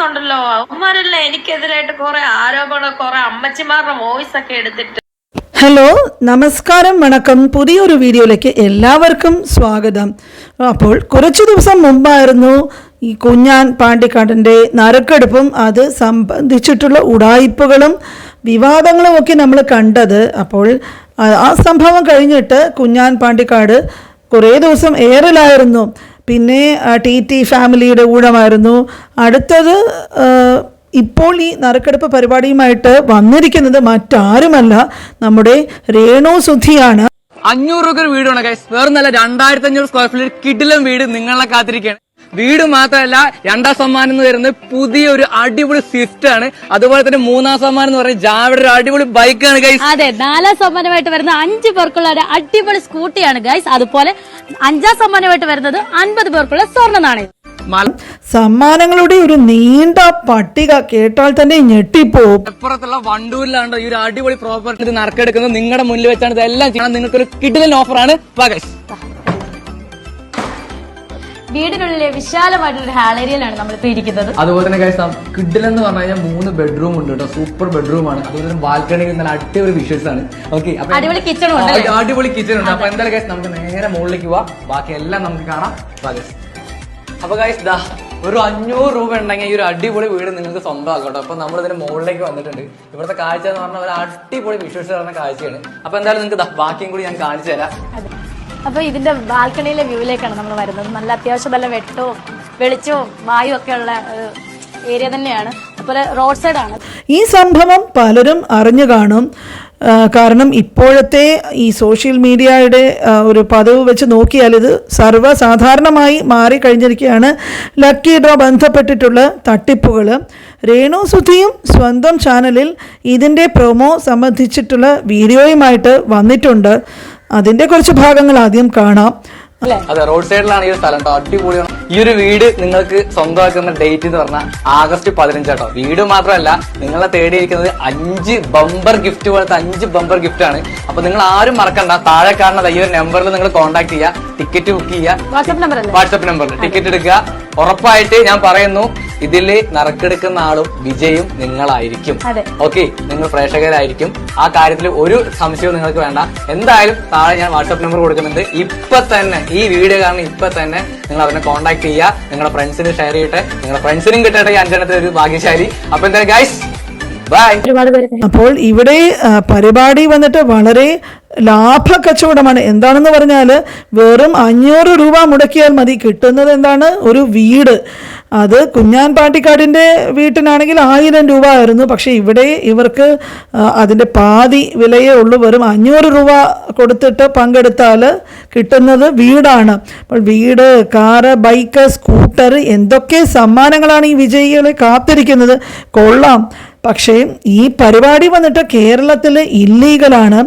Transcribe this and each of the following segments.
Voice ഉണ്ടല്ലോ. അമ്മമാരല്ലേ എനിക്കെതിരായിട്ട് കുറെ ആരോപണ കുറെ അമ്മച്ചിമാരുടെ വോയിസ് ഒക്കെ എടുത്തിട്ട്. ഹലോ നമസ്കാരം വണക്കം. പുതിയൊരു വീഡിയോയിലേക്ക് എല്ലാവർക്കും സ്വാഗതം. അപ്പോൾ കുറച്ചു ദിവസം മുമ്പായിരുന്നു ഈ കുഞ്ഞാൻ പാണ്ടിക്കാടന്റെ നറുക്കെടുപ്പും അത് സംബന്ധിച്ചിട്ടുള്ള ഉടായിപ്പുകളും വിവാദങ്ങളും ഒക്കെ നമ്മൾ കണ്ടത്. അപ്പോൾ ആ- സംഭവം കഴിഞ്ഞിട്ട് കുഞ്ഞാൻ പാണ്ടിക്കാട് കുറേ ദിവസം ഏറിലായിരുന്നു. പിന്നെ ടി ടി ഫാമിലിയുടെ ഊഴമായിരുന്നു അടുത്തത് ഇപ്പോൾ ഈ നറുക്കെടുപ്പ് പരിപാടിയുമായിട്ട് വന്നിരിക്കുന്നത് മറ്റാരുമല്ല നമ്മുടെ രേണു സുധിയാണ്. അഞ്ഞൂറ് രൂപ വീടാണ് വേറെ നല്ല രണ്ടായിരത്തി അഞ്ഞൂറ് സ്ക്വയർ ഫീറ്റ് കിടിലം വീട് നിങ്ങളെ കാത്തിരിക്കുകയാണ് വീട് മാത്രമല്ല രണ്ടാം സമ്മാനം എന്ന് വരുന്നത് പുതിയൊരു അടിപൊളി സ്വിഫ്റ്റ് ആണ്. അതുപോലെ തന്നെ മൂന്നാം സമ്മാനം എന്ന് പറയുന്നത് ജാവയുടെ ഒരു അടിപൊളി ബൈക്കാണ് ഗൈസ് അതെ നാലാം സമ്മാനമായിട്ട് വരുന്ന അഞ്ച് പേർക്കുള്ള ഒരു അടിപൊളി സ്കൂട്ടിയാണ് ഗൈസ് അതുപോലെ അഞ്ചാം സമ്മാനമായിട്ട് വരുന്നത് അൻപത് പേർക്കുള്ള സ്വർണ നാണയം. സമ്മാനങ്ങളുടെ ഒരു നീണ്ട പട്ടിക കേട്ടാൽ തന്നെ ഞെട്ടിപ്പോവും. മലപ്പുറത്തുള്ള വണ്ടൂരിലാണ് ഈ ഒരു അടിപൊളി പ്രോപ്പർട്ടി ഇത് നറുക്കെടുക്കുന്നത്? നിങ്ങളുടെ മുന്നിൽ വെച്ചാണ് ഇതെല്ലാം ചെയ്യണം നിങ്ങൾക്കൊരു കിടിലൻ ഓഫറാണ് ഗൈസ് വീടിനുള്ളിലെ വിശാലമായിട്ടുള്ള ഒരു ഹാൾ ഏരിയയിലാണ് നമ്മളിപ്പോ ഇരിക്കുന്നത്. അതുപോലെ തന്നെ ഗൈസ് കിഡിൽ എന്ന് പറഞ്ഞു കഴിഞ്ഞാൽ മൂന്ന് ബെഡ്റൂം ഉണ്ട് കേട്ടോ. സൂപ്പർ ബെഡ്റൂം ആണ്. അതുപോലെ തന്നെ ബാൽക്കണിയിൽ നല്ല അടിപൊളി വിഷ്വൽസ് ആണ്. ഓക്കെ അടിപൊളി കിച്ചൺ ഉണ്ട് അടിപൊളി കിച്ചൺ ഉണ്ട്. അപ്പൊ എന്തായാലും ഗൈസ് നമുക്ക് നേരെ മുകളിലേക്ക് പോവാം. ബാക്കി എല്ലാം നമുക്ക് കാണാം. അപ്പൊ ഗൈസ് ദാ ഒരു അഞ്ഞൂറ് രൂപ ഉണ്ടെങ്കിൽ ഈ ഒരു അടിപൊളി വീട് നിങ്ങൾക്ക് സ്വന്തമാക്കാം കേട്ടോ. അപ്പൊ നമ്മൾ ഇതിന്റെ മുകളിലേക്ക് വന്നിട്ടുണ്ട്. ഇവിടുത്തെ കാഴ്ച എന്ന് പറഞ്ഞാൽ ഒരു അടിപൊളി വിഷ്വൽസ് പറഞ്ഞ കാഴ്ചയാണ്. അപ്പൊ എന്തായാലും നിങ്ങൾക്ക് ബാക്കിയും കൂടി ഞാൻ കാണിച്ചു തരാം. അതെ അപ്പൊ ഇതിന്റെ ബാൽക്കണിയിലെ വ്യൂവിലേക്കാണ് നമ്മൾ വരുന്നത്. നല്ല അത്യാവശ്യം നല്ല വെട്ടവും വെളിച്ചവും വായു ഒക്കെ ഉള്ള ഏരിയ തന്നെയാണ്. അതുപോലെ റോഡ് സൈഡ് ആണ് ഈ സംഭവം പലരും അറിഞ്ഞു കാണും. കാരണം ഇപ്പോഴത്തെ ഈ സോഷ്യൽ മീഡിയയുടെ ഒരു പതിവ് വെച്ച് നോക്കിയാൽ ഇത് സർവസാധാരണമായി മാറിക്കഴിഞ്ഞിരിക്കുകയാണ് ലക്കി ഡ്രോ ബന്ധപ്പെട്ടിട്ടുള്ള തട്ടിപ്പുകൾ. രേണു സുധിയും സ്വന്തം ചാനലിൽ ഇതിന്റെ പ്രൊമോ സംബന്ധിച്ചിട്ടുള്ള വീഡിയോയുമായിട്ട് വന്നിട്ടുണ്ട്. അതിന്റെ കുറച്ച് ഭാഗങ്ങൾ ആദ്യം കാണാം. അതെ റോഡ് സൈഡിലാണ് ഈ ഒരു സ്ഥലം കേട്ടോ അടിപൊളിയാണ്. ഈ ഒരു വീട് നിങ്ങൾക്ക് സ്വന്തമാക്കുന്ന ഡേറ്റ് എന്ന് പറഞ്ഞാൽ ആഗസ്റ്റ് പതിനഞ്ച് കേട്ടോ വീട് മാത്രമല്ല നിങ്ങളെ തേടിയിരിക്കുന്നത് അഞ്ച് ബമ്പർ ഗിഫ്റ്റ് പോലത്തെ അഞ്ച് ബമ്പർ ഗിഫ്റ്റ് ആണ്. അപ്പൊ നിങ്ങൾ ആരും മറക്കണ്ട. താഴെ കാണുന്നത് ഈ ഒരു നമ്പറിൽ നിങ്ങൾ കോൺടാക്ട് ചെയ്യുക ടിക്കറ്റ് ബുക്ക് ചെയ്യുക വാട്സ്ആപ്പ് നമ്പറിൽ ടിക്കറ്റ് എടുക്കുക. ഉറപ്പായിട്ട് ഞാൻ പറയുന്നു ഇതിൽ നറുക്കെടുക്കുന്ന ആളും വിജയും നിങ്ങളായിരിക്കും. ഓക്കെ നിങ്ങൾ പ്രേക്ഷകരായിരിക്കും ആ കാര്യത്തിൽ ഒരു സംശയവും നിങ്ങൾക്ക് വേണ്ട. എന്തായാലും താഴെ ഞാൻ വാട്സപ്പ് നമ്പർ കൊടുക്കുന്നുണ്ട്. ഇപ്പൊ തന്നെ ഈ വീഡിയോ കാരണം ഇപ്പൊ തന്നെ നിങ്ങൾ അവരെ കോൺടാക്ട് ചെയ്യുക നിങ്ങളുടെ ഫ്രണ്ട്സിന് ഷെയർ ചെയ്യട്ടെ നിങ്ങളുടെ ഫ്രണ്ട്സിനും കിട്ടട്ടെ ഈ അഞ്ചെണ്ണത്തെ ഒരു ഭാഗ്യശാലി. അപ്പൊ എന്താ ഗൈസ് ബൈ അപ്പോൾ ഇവിടെ പരിപാടി വന്നിട്ട് വളരെ ലാഭ കച്ചവടമാണ് എന്താണെന്ന് പറഞ്ഞാൽ വെറും അഞ്ഞൂറ് രൂപ മുടക്കിയാൽ മതി. കിട്ടുന്നത് എന്താണ്? ഒരു വീട്. അത് കുഞ്ഞാൻ പാട്ടിക്കാടിന്റെ വീട്ടിനാണെങ്കിൽ ആയിരം രൂപ ആയിരുന്നു. പക്ഷേ ഇവിടെ ഇവർക്ക് അതിന്റെ പാതി വിലയേ ഉള്ളൂ. വെറും അഞ്ഞൂറ് രൂപ കൊടുത്തിട്ട് പങ്കെടുത്താൽ കിട്ടുന്നത് വീടാണ്. അപ്പോൾ വീട് കാറ് ബൈക്ക് സ്കൂട്ടർ എന്തൊക്കെ സമ്മാനങ്ങളാണ് ഈ വിജയികളെ കാത്തിരിക്കുന്നത്? കൊള്ളാം. പക്ഷേ ഈ പരിപാടി വന്നിട്ട് കേരളത്തിൽ ഇല്ലീഗലാണ്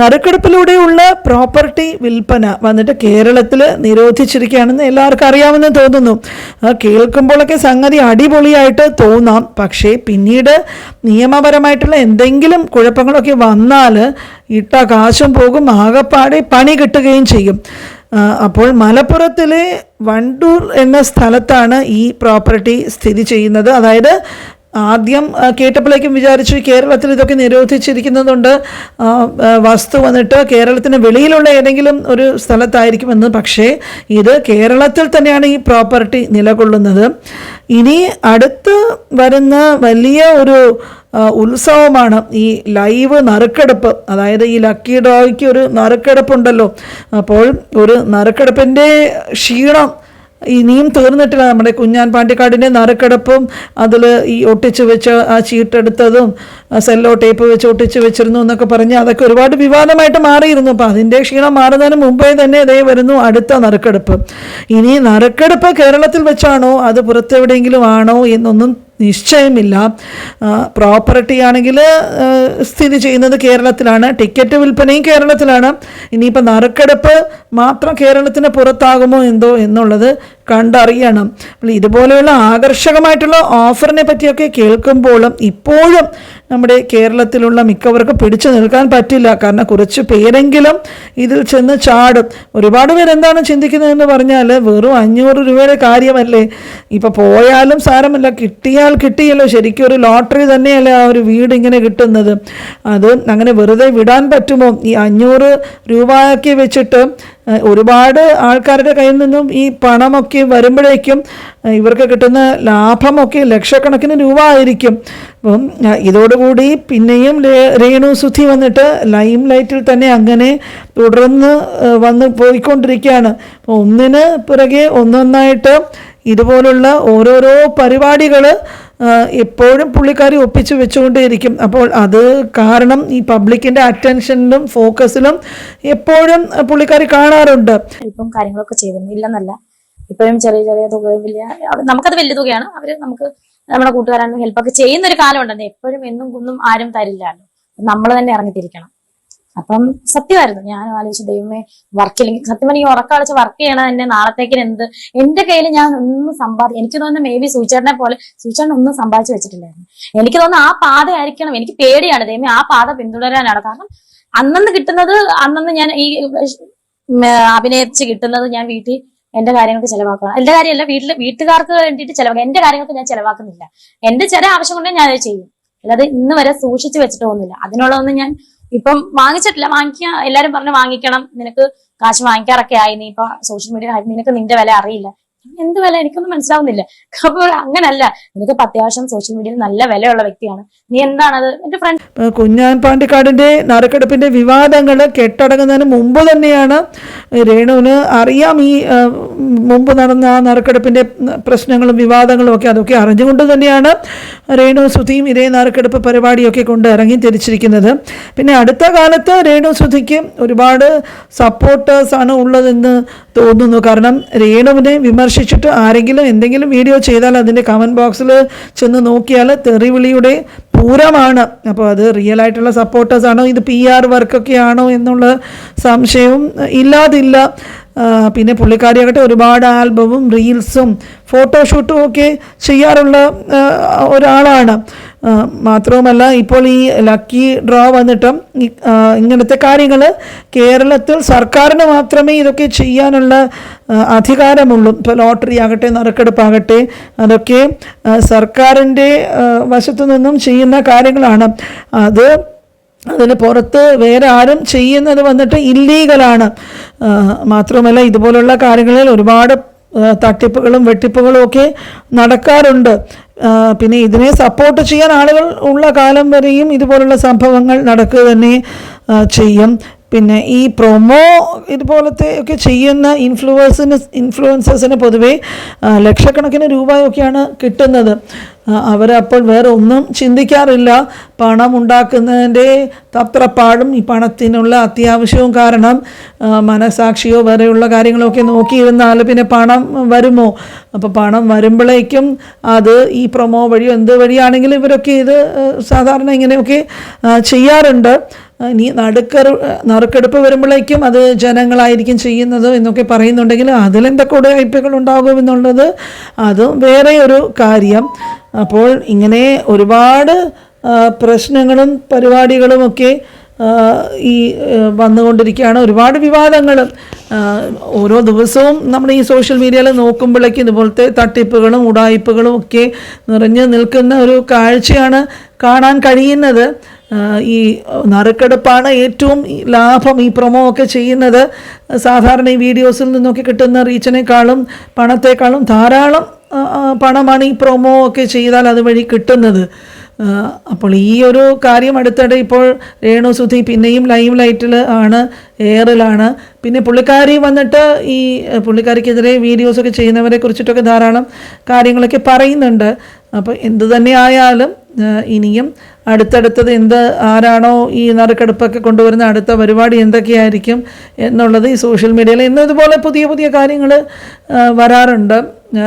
നറുക്കെടുപ്പിലൂടെയുള്ള പ്രോപ്പർട്ടി വിൽപ്പന വന്നിട്ട് കേരളത്തിൽ നിരോധിച്ചിരിക്കുകയാണെന്ന് എല്ലാവർക്കും അറിയാമെന്ന് തോന്നുന്നു. കേൾക്കുമ്പോഴൊക്കെ സംഗതി അടിപൊളിയായിട്ട് തോന്നാം. പക്ഷേ പിന്നീട് നിയമപരമായിട്ടുള്ള എന്തെങ്കിലും കുഴപ്പങ്ങളൊക്കെ വന്നാൽ ഇട്ട കാശും പോകും ആകപ്പാടെ പണി കിട്ടുകയും ചെയ്യും. അപ്പോൾ മലപ്പുറത്തിലെ വണ്ടൂർ എന്ന സ്ഥലത്താണ് ഈ പ്രോപ്പർട്ടി സ്ഥിതി ചെയ്യുന്നത്. അതായത് ആദ്യം കേട്ടപ്പോഴേക്കും വിചാരിച്ചു കേരളത്തിൽ ഇതൊക്കെ നിരോധിച്ചിരിക്കുന്നതുകൊണ്ട് വസ്തു വന്നിട്ട് കേരളത്തിന് വെളിയിലുള്ള ഏതെങ്കിലും ഒരു സ്ഥലത്തായിരിക്കുമെന്ന് പക്ഷേ ഇത് കേരളത്തിൽ തന്നെയാണ് ഈ പ്രോപ്പർട്ടി നിലകൊള്ളുന്നത്. ഇനി അടുത്ത് വരുന്ന വലിയ ഒരു ഉത്സവമാണ് ഈ ലൈവ് നറുക്കെടുപ്പ്. അതായത് ഈ ലക്കി ഡ്രോയ്ക്ക് ഒരു നറുക്കെടുപ്പുണ്ടല്ലോ. അപ്പോൾ ഒരു നറുക്കെടുപ്പിന്റെ ക്ഷീണം ഇനിയും തീർന്നിട്ടില്ല. നമ്മുടെ കുഞ്ഞാൻ പാണ്ടിക്കാടിന്റെ നറുക്കെടുപ്പും അതിൽ ഈ ഒട്ടിച്ചു വെച്ച് ആ ചീട്ടെടുത്തതും സെല്ലോ ടേപ്പ് വെച്ച് ഒട്ടിച്ചു വെച്ചിരുന്നു എന്നൊക്കെ പറഞ്ഞ് അതൊക്കെ ഒരുപാട് വിവാദമായിട്ട് മാറിയിരുന്നു. അപ്പോൾ അതിന്റെ ക്ഷീണം മാറുന്നതിന് മുമ്പേ തന്നെ ഇതേ വരുന്നു അടുത്ത നറുക്കെടുപ്പ്. ഇനി നറുക്കെടുപ്പ് കേരളത്തിൽ വെച്ചാണോ അത് പുറത്തെവിടെയെങ്കിലും ആണോ എന്നൊന്നും നിശ്ചയമില്ല. പ്രോപ്പർട്ടി ആണെങ്കിൽ സ്ഥിതി ചെയ്യുന്നത് കേരളത്തിലാണ്. ടിക്കറ്റ് വിൽപ്പനയും കേരളത്തിലാണ്. ഇനിയിപ്പോൾ നറുക്കെടുപ്പ് മാത്രം കേരളത്തിന് പുറത്താകുമോ എന്തോ എന്നുള്ളത് കണ്ടറിയണം. ഇതുപോലെയുള്ള ആകർഷകമായിട്ടുള്ള ഓഫറിനെ പറ്റിയൊക്കെ കേൾക്കുമ്പോഴും ഇപ്പോഴും നമ്മുടെ കേരളത്തിലുള്ള മിക്കവർക്കും പിടിച്ചു നിൽക്കാൻ പറ്റില്ല. കാരണം കുറച്ച് പേരെങ്കിലും ഇതിൽ ചെന്ന് ചാടും. ഒരുപാട് പേരെന്താണ് ചിന്തിക്കുന്നതെന്ന് പറഞ്ഞാൽ വെറും അഞ്ഞൂറ് രൂപയുടെ കാര്യമല്ലേ? ഇപ്പോൾ പോയാലും സാരമല്ല. കിട്ടിയാൽ കിട്ടിയല്ലോ. ശരിക്കും ഒരു ലോട്ടറി തന്നെയല്ലേ ആ ഒരു വീട് ഇങ്ങനെ കിട്ടുന്നത്. അത് അങ്ങനെ വെറുതെ വിടാൻ പറ്റുമോ? ഈ അഞ്ഞൂറ് രൂപയൊക്കെ വെച്ചിട്ട് ഒരുപാട് ആൾക്കാരുടെ കയ്യിൽ നിന്നും ഈ പണമൊക്കെ വരുമ്പോഴേക്കും ഇവർക്ക് കിട്ടുന്ന ലാഭമൊക്കെ ലക്ഷക്കണക്കിന് രൂപ ആയിരിക്കും. അപ്പം ഇതോടുകൂടി പിന്നെയും രേണു സുധി വന്നിട്ട് ലൈം ലൈറ്റിൽ തന്നെ അങ്ങനെ തുടർന്ന് വന്ന് പോയിക്കൊണ്ടിരിക്കുകയാണ്. ഒന്നിന് പിറകെ ഒന്നൊന്നായിട്ട് ഇതുപോലുള്ള ഓരോരോ പരിപാടികൾ എപ്പോഴും പുള്ളിക്കാരി ഒപ്പിച്ച് വെച്ചുകൊണ്ടേയിരിക്കും. അപ്പോൾ അത് കാരണം ഈ പബ്ലിക്കിന്റെ അറ്റൻഷനിലും ഫോക്കസിലും എപ്പോഴും പുള്ളിക്കാരി കാണാറുണ്ട്. ഇപ്പം കാര്യങ്ങളൊക്കെ ചെയ്തിരുന്നു. ഇല്ലെന്നല്ല. ഇപ്പോഴും ചെറിയ ചെറിയ തുക വലിയ നമുക്കത് വലിയ തുകയാണ്. അവർ നമുക്ക് നമ്മുടെ കൂട്ടുകാരാണ് ഹെൽപ്പൊക്കെ ചെയ്യുന്ന ഒരു കാലം എപ്പോഴും എന്നും കുന്നും ആരും തരില്ലല്ലോ നമ്മൾ തന്നെ ഇറങ്ങിത്തിരിക്കണം. അപ്പം സത്യമായിരുന്നു. ഞാൻ ആലോചിച്ചു ദൈവമേ വർക്കില്ലെങ്കിൽ സത്യം ഈ ഉറക്കളച്ച് വർക്ക് ചെയ്യണ എന്നെ നാളത്തേക്കിന് എന്ത്? എന്റെ കയ്യിൽ ഞാൻ ഒന്നും സമ്പാദി എനിക്ക് തോന്നുന്നു മേ ബി സൂചേട്ടനെ പോലെ സൂചേട്ടൻ ഒന്നും സമ്പാദിച്ചു വെച്ചിട്ടില്ലായിരുന്നു. എനിക്ക് തോന്നുന്നു ആ പാത ആയിരിക്കണം എനിക്ക് പേടിയാണ് ദൈവമേ ആ പാത പിന്തുടരാനാണ്. കാരണം അന്നന്ന് കിട്ടുന്നത് അന്നന്ന് ഞാൻ ഈ അഭിനയിച്ച് കിട്ടുന്നത് ഞാൻ വീട്ടിൽ എന്റെ കാര്യങ്ങൾക്ക് ചെലവാക്കണം. എന്റെ കാര്യമല്ല വീട്ടിൽ വീട്ടുകാർക്ക് വേണ്ടിയിട്ട് ചെലവാക്കുക എന്റെ കാര്യങ്ങൾക്ക് ഞാൻ ചെലവാക്കുന്നില്ല. എന്റെ ചില ആവശ്യം കൊണ്ട് ഞാൻ അത് ചെയ്യും. അല്ലാതെ ഇന്ന് വരെ സൂക്ഷിച്ചു വെച്ചിട്ടൊന്നുമില്ല. അതിനുള്ളതൊന്നും ഞാൻ ഇപ്പം വാങ്ങിച്ചിട്ടില്ല. വാങ്ങിക്കാൻ എല്ലാരും പറഞ്ഞു വാങ്ങിക്കണം. നിനക്ക് കാശ് വാങ്ങിക്കാറൊക്കെ ആയി. നീ ഇപ്പൊ സോഷ്യൽ മീഡിയ നിനക്ക് നിന്റെ വില അറിയില്ല. എന്ത് വില? എനിക്കൊന്നും മനസ്സിലാവുന്നില്ല. അപ്പോൾ അങ്ങനല്ല. നിനക്ക് അത്യാവശ്യം സോഷ്യൽ മീഡിയയിൽ നല്ല വിലയുള്ള വ്യക്തിയാണ്. നീ എന്താണത്? എന്റെ ഫ്രണ്ട് കുഞ്ഞാൻ പാണ്ടിക്കാടിന്റെ നറുക്കെടുപ്പിന്റെ വിവാദങ്ങൾ കെട്ടടങ്ങുന്നതിന് മുമ്പ് തന്നെയാണ് രേണുവിന് അറിയാം ഈ മുമ്പ് നടന്ന ആ നറുക്കെടുപ്പിന്റെ പ്രശ്നങ്ങളും വിവാദങ്ങളും ഒക്കെ അതൊക്കെ അറിഞ്ഞുകൊണ്ട് തന്നെയാണ് രേണു സുധിയും ഇതേ നറുക്കെടുപ്പ് പരിപാടിയൊക്കെ കൊണ്ട് ഇറങ്ങി തിരിച്ചിരിക്കുന്നത്. പിന്നെ അടുത്ത കാലത്ത് രേണു സുധിക്ക് ഒരുപാട് സപ്പോർട്ടേഴ്സ് ആണ് ഉള്ളതെന്ന് തോന്നുന്നു. കാരണം രേണുവിനെ വിമർശിച്ചിട്ട് ആരെങ്കിലും എന്തെങ്കിലും വീഡിയോ ചെയ്താൽ അതിന്റെ കമന്റ് ബോക്സിൽ ചെന്ന് നോക്കിയാൽ തെറിവിളിയുടെ പൂരമാണ്. അപ്പോൾ അത് റിയൽ ആയിട്ടുള്ള സപ്പോർട്ടേഴ്സ് ആണോ? ഇത് പി ആർ വർക്കൊക്കെ ആണോ എന്നുള്ള സംശയവും ഇല്ലാതില്ല. പിന്നെ പുള്ളിക്കാരിയാകട്ടെ ഒരുപാട് ആൽബവും റീൽസും ഫോട്ടോഷൂട്ടും ഒക്കെ ചെയ്യാറുള്ള ഒരാളാണ്. മാത്രവുമല്ല ഇപ്പോൾ ഈ ലക്കി ഡ്രോ വന്നിട്ടും ഇങ്ങനത്തെ കാര്യങ്ങൾ കേരളത്തിൽ സർക്കാരിന് മാത്രമേ ഇതൊക്കെ ചെയ്യാനുള്ള അധികാരമുള്ളൂ. ഇപ്പോൾ ലോട്ടറി ആകട്ടെ നറുക്കെടുപ്പാകട്ടെ അതൊക്കെ സർക്കാരിന്റെ വശത്തു നിന്നും ചെയ്യുന്ന കാര്യങ്ങളാണ്. അത് അതിന് പുറത്ത് വേറെ ആരും ചെയ്യുന്നത് വന്നിട്ട് ഇല്ലീഗലാണ്. മാത്രമല്ല ഇതുപോലുള്ള കാര്യങ്ങളിൽ ഒരുപാട് തട്ടിപ്പുകളും വെട്ടിപ്പുകളും ഒക്കെ നടക്കാറുണ്ട്. പിന്നെ ഇതിനെ സപ്പോർട്ട് ചെയ്യാൻ ആളുകൾ ഉള്ള കാലം വരെയും ഇതുപോലുള്ള സംഭവങ്ങൾ നടക്കുക തന്നെ ചെയ്യും. പിന്നെ ഈ പ്രൊമോ ഇതുപോലത്തെ ഒക്കെ ചെയ്യുന്ന ഇൻഫ്ലുവേഴ്സിന് ഇൻഫ്ലുവൻസേഴ്സിന് പൊതുവേ ലക്ഷക്കണക്കിന് രൂപയൊക്കെയാണ് കിട്ടുന്നത്. അവരപ്പോൾ വേറെ ഒന്നും ചിന്തിക്കാറില്ല. പണം ഉണ്ടാക്കുന്നതിന്റെ തത്രപ്പാടും ഈ പണത്തിനുള്ള അത്യാവശ്യവും കാരണം മനസാക്ഷിയോ വരെയുള്ള കാര്യങ്ങളൊക്കെ നോക്കിയിരുന്നാൽ പിന്നെ പണം വരുമോ? അപ്പോൾ പണം വരുമ്പോഴേക്കും അത് ഈ പ്രൊമോ വഴിയോ എന്ത് വഴിയാണെങ്കിലും ഇവരൊക്കെ ഇത് സാധാരണ ഇങ്ങനെയൊക്കെ ചെയ്യാറുണ്ട്. ഇനി നടുക്കറ് നറുക്കെടുപ്പ് വരുമ്പോഴേക്കും അത് ജനങ്ങളായിരിക്കും ചെയ്യുന്നത് എന്നൊക്കെ പറയുന്നുണ്ടെങ്കിൽ അതിലെന്തൊക്കെ ഉടയപ്പികൾ ഉണ്ടാകുമെന്നുള്ളത് അതും വേറെ ഒരു കാര്യം. അപ്പോൾ ഇങ്ങനെ ഒരുപാട് പ്രശ്നങ്ങളും പരിപാടികളുമൊക്കെ ഈ വന്നുകൊണ്ടിരിക്കുകയാണ്. ഒരുപാട് വിവാദങ്ങളും ഓരോ ദിവസവും നമ്മൾ ഈ സോഷ്യൽ മീഡിയയിൽ നോക്കുമ്പോഴേക്കും ഇതുപോലത്തെ തട്ടിപ്പുകളും ഉടായ്പകളും ഒക്കെ നിറഞ്ഞു നിൽക്കുന്ന ഒരു കാഴ്ചയാണ് കാണാൻ കഴിയുന്നത്. ഈ നറുക്കെടുപ്പാണ് ഏറ്റവും ലാഭം ഈ പ്രൊമോ ഒക്കെ ചെയ്യുന്നത്. സാധാരണ ഈ വീഡിയോസിൽ നിന്നൊക്കെ കിട്ടുന്ന റീച്ചിനേക്കാളും പണത്തേക്കാളും ധാരാളം പണമാണ് ഈ പ്രൊമോ ഒക്കെ ചെയ്താൽ അതുവഴി കിട്ടുന്നത്. അപ്പോൾ ഈ ഒരു കാര്യം അടുത്തിടെ ഇപ്പോൾ രേണു സുധി പിന്നെയും ലൈവ് ലൈറ്റിൽ ആണ് എയറിലാണ് പിന്നെ പുള്ളിക്കാരി വന്നിട്ട് ഈ പുള്ളിക്കാരിക്കെതിരെ വീഡിയോസൊക്കെ ചെയ്യുന്നവരെ കുറിച്ചിട്ടൊക്കെ ധാരാളം കാര്യങ്ങളൊക്കെ പറയുന്നുണ്ട്. അപ്പോൾ എന്തു തന്നെ ആയാലും ഇനിയും അടുത്തടുത്തത് എന്ത് ആരാണോ ഈ നറുക്കെടുപ്പൊക്കെ കൊണ്ടുവരുന്ന അടുത്ത പരിപാടി എന്തൊക്കെയായിരിക്കും എന്നുള്ളത് ഈ സോഷ്യൽ മീഡിയയിൽ ഇന്നും ഇതുപോലെ പുതിയ പുതിയ കാര്യങ്ങൾ വരാറുണ്ട്.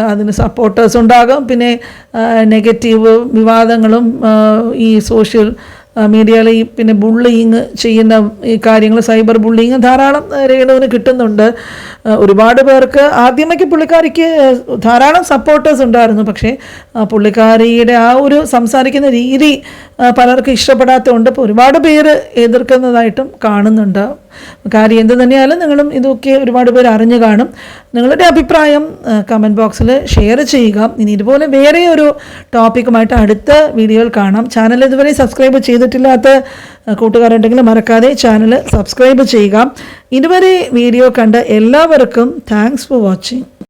അതിന് സപ്പോർട്ടേഴ്സ് ഉണ്ടാകും. പിന്നെ നെഗറ്റീവ് വിവാദങ്ങളും ഈ സോഷ്യൽ മീഡിയയിൽ ഈ പിന്നെ ബുള്ളിങ് ചെയ്യുന്ന ഈ കാര്യങ്ങൾ സൈബർ ബുള്ളിങ് ധാരാളം രേണുവിന് കിട്ടുന്നുണ്ട്. ഒരുപാട് പേർക്ക് ആദ്യമൊക്കെ പുള്ളിക്കാരിക്ക് ധാരാളം സപ്പോർട്ടേഴ്സ് ഉണ്ടായിരുന്നു. പക്ഷേ പുള്ളിക്കാരിയുടെ ആ ഒരു സംസാരിക്കുന്ന രീതി പലർക്കും ഇഷ്ടപ്പെടാത്തതുകൊണ്ട് ഒരുപാട് പേര് എതിർക്കുന്നതായിട്ടും കാണുന്നുണ്ട്. കാര്യം എന്ത് തന്നെയായാലും നിങ്ങളും ഇതൊക്കെ ഒരുപാട് പേർ അറിഞ്ഞു കാണും. നിങ്ങളുടെ അഭിപ്രായം കമന്റ് ബോക്സിൽ ഷെയർ ചെയ്യുക. ഇനി ഇതുപോലെ വേറെ ഒരു ടോപ്പിക്കുമായിട്ട് അടുത്ത വീഡിയോയിൽ കാണാം. ചാനൽ ഇതുവരെ സബ്സ്ക്രൈബ് ചെയ്തിട്ടില്ലാത്ത കൂട്ടുകാരുണ്ടെങ്കിൽ മറക്കാതെ ചാനൽ സബ്സ്ക്രൈബ് ചെയ്യുക. ഇതുവരെ വീഡിയോ കണ്ട എല്ലാവർക്കും താങ്ക്സ് ഫോർ വാച്ചിങ്